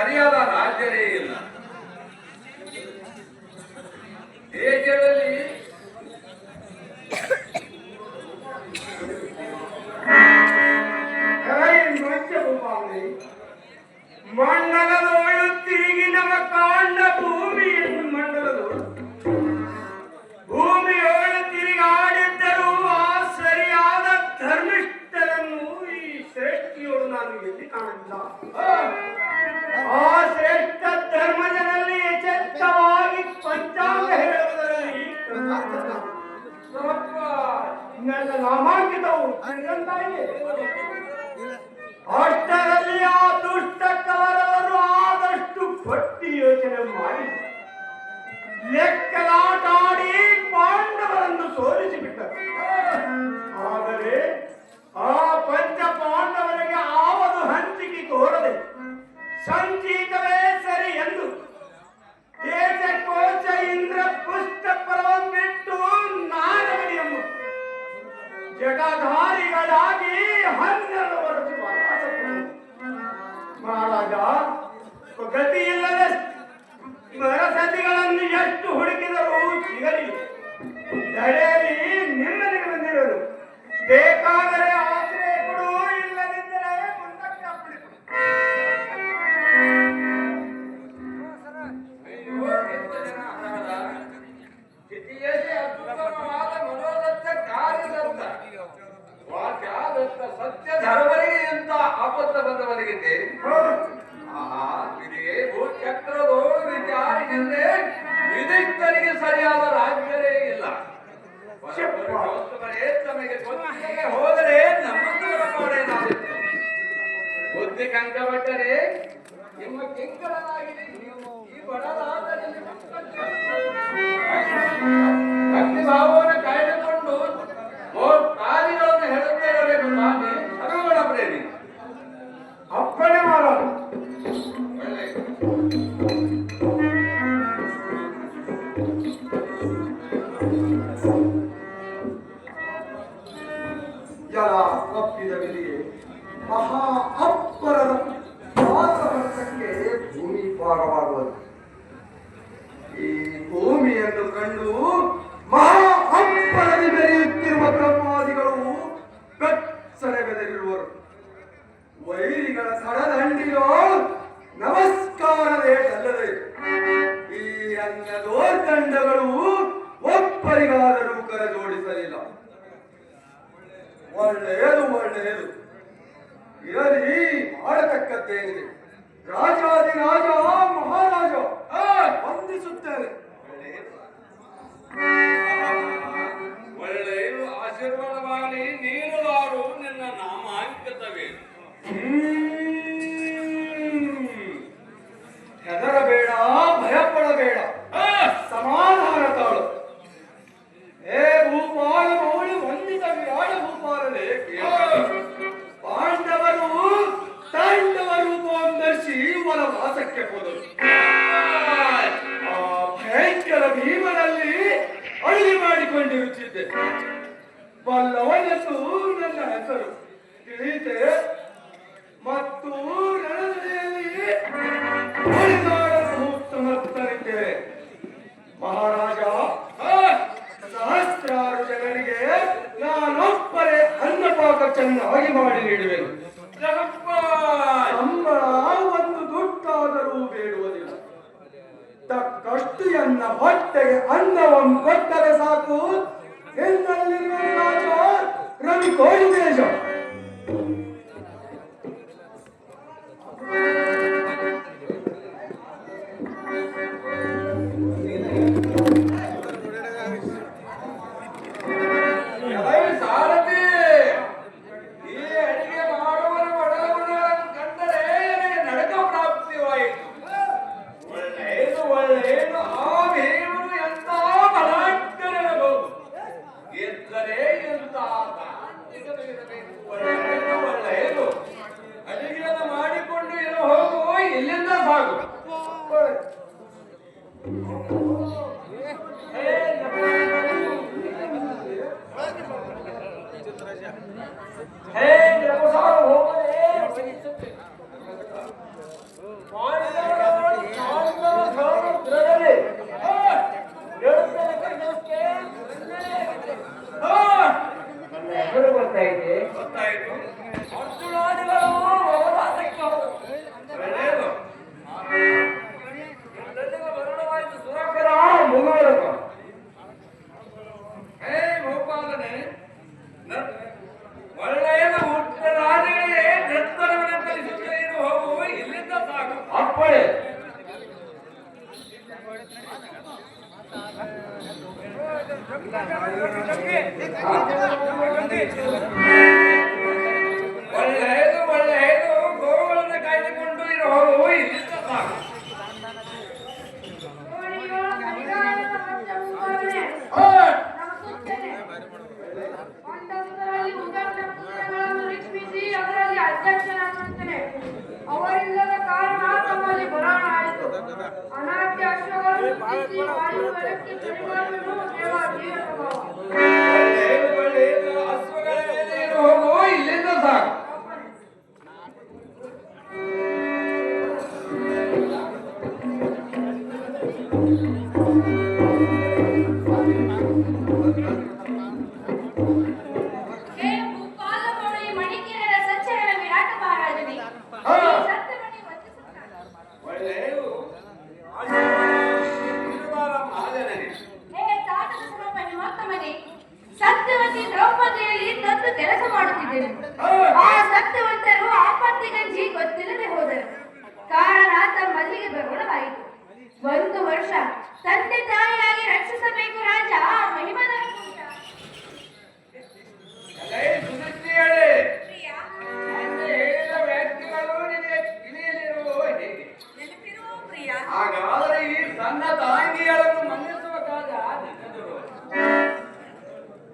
voluntariado ನಾಮಾಂಕಿತವು. ಅಷ್ಟರಲ್ಲಿ ಆ ದುಷ್ಟ ಆದಷ್ಟು ಭಕ್ತಿ ಯೋಚನೆ ಮಾಡಿ ಲೆಕ್ಕಲಾಟಾಡಿ ಪಾಂಡವರನ್ನು ಸೋಲಿಸಿಬಿಟ್ಟರು ಆದರೆ ಆ ಪಂಚ ಪಾಂಡವರಿಗೆ ಆವದು ಹಂಚಿಕೆ ತೋರದೆ ಸಂಚೀತವೇ ಎಷ್ಟು ಹುಡುಕಿದರೂ ಸಿಗಲಿಲ್ಲ ದಡೆಯಲ್ಲಿ ನಿಮ್ಮನಿಗೆ ಬಂದಿರೋದು. ಬೇಕಾದರೆ ಆಶ್ರಯ ಕೊಡು ಇಲ್ಲದಿದ್ದರೆ ಮುಂದಕ್ಕೆ ಮನೋದತ್ತ ಸತ್ಯ ಧರ್ಮರಿಗೆ ಇಂಥ ಆಪತ್ತ ಬಂದವನಿಗಿದೆ ಕಂಕಪಟ್ಟರೆ ನಿಮ್ಮ ಕಿಂಕರನಾಗಿದೆ. ಈ ಬಡದಾದರಲ್ಲಿ ಭಕ್ತಿ ಭಾವವನ್ನು ಕಾಯ್ದುಕೊಂಡು ಕಾರ್ಯಗಳನ್ನು ಹೇಳುತ್ತಾ ಇರಬೇಕು ತಾನೇ ಸರ್ವಗುಣ ಪ್ರೇಮಿ ಅಪ್ಪಣೆ ಮಾಡೋದು ಜಲ ಕಪ್ಪಿದ ಮಹಾ ಅಪ್ಪರದ ಪಾದವರ್ತಕ್ಕೆ ಭೂಮಿ ಪಾರವಾಗುವುದು ಈ ಭೂಮಿಯನ್ನು ಕಂಡು ಮಹಾ ಬೆರೆಯುತ್ತಿರುವ ಬ್ರಹ್ಮಾದಿಗಳು ಬೆಚ್ಚನೆ ಬೆದರಿರುವರು. ವೈರಿಗಳ ಹಂಡಿಯೋ ನಮಸ್ಕಾರವೇ ಅಲ್ಲದೆ ಈ ಅನ್ನದೋರ್ದಂಡಗಳು ಒಬ್ಬರಿಗಾದರೂ ಕರೆ ಜೋಡಿಸಲಿಲ್ಲ ಒಳ್ಳೆಯದು ಒಳ್ಳೆಯದು. ಇರಲಿ, ಮಾಡತಕ್ಕದ್ದೇನಿದೆ. God ಬಲ್ಲವನೆಂದು ನನ್ನ ಹೆಸರು. ತಿಳಿಯಿತೆ? ಮತ್ತು ರಣದಲ್ಲಿ ಮಹಾರಾಜ ಸಹಸ್ರಾರು ಜನರಿಗೆ ನಾನೊಬ್ಬರೇ ಅನ್ನಪಾಕ ಚೆನ್ನಾಗಿ ಮಾಡಿ ನೀಡುವೆನು. ಒಂದು ದುಡ್ಡಾದರೂ ಬೇಡುವುದಿಲ್ಲ. ತಕ್ಕಷ್ಟು ಎನ್ನ ಹೊಟ್ಟೆಗೆ ಅನ್ನವನ್ನು ಕೊಟ್ಟರೆ ಸಾಕು. ಎನ್ನಲ್ಲಿರುವ ರಾಜ ರವಿ ಕೋಳಿ ದೇಶ ಇಲ್ಲಿಂದ ಸಾಕು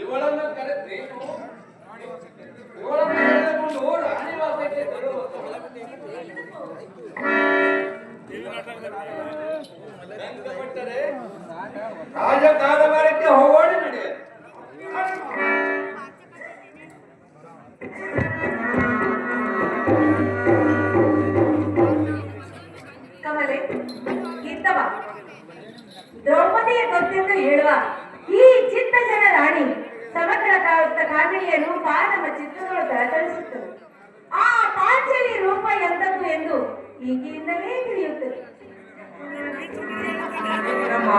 ಇವಳನ್ನು ಕರೆಸಿ ಇವಳನ್ನು ಕರೆದುಕೊಂಡು ರಾಣಿವಾಸಕ್ಕೆ ತರುವುದು ದಂತಪಟ್ಟರೆ ರಾಜಕಾರವಾರಕ್ಕೆ ಹೋಗೋಣ ನಡೆಯುತ್ತೆ ಈಕೆಯಿಂದಲೇ ತಿಳಿಯುತ್ತದೆ ನಮ್ಮ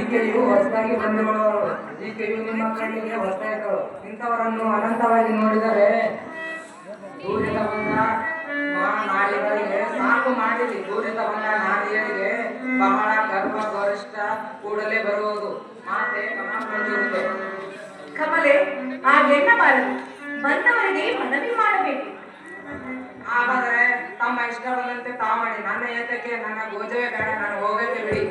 ಈಕೆಯು ಹೊಸದಾಗಿ ಬಂದವಳು. ಈಕೆಯು ನಿಮ್ಮ ಕಣ್ಣಿಗೆ ಹೊಸದಾಯಿತು ಇಂಥವರನ್ನು ಅನಂತವಾಗಿ ನೋಡಿದರೆ ದೂರಿತ ಬಂದ ನಾರಿಗಳಿಗೆ ಸಾಕು ಮಾಡಿರಿ. ದೂರಿತ ಬಂದ ನಾರಿಯರಿಗೆ ಬಹಳ ಗರ್ಭ ಗರಿಷ್ಠ ಕೂಡಲೇ ಬರುವುದು. ಮಾತೆ ಗಮನ ಕಮಲೆ ಹಾಗೆನ್ನಬಾರದು ಬಂದವರಿಗೆ ಮನವಿ ಮಾಡಬೇಕು. ಹಾಗಾದರೆ ತಮ್ಮ ಇಷ್ಟ ಬಂದಂತೆ ತಾ ಮಾಡಿ. ನನ್ನ ಏತಕ್ಕೆ ನನ್ನ ಗೋಜವೇ ಬೇಡ ನಾನು ಹೋಗೋದೇ ಬಿಡಿ.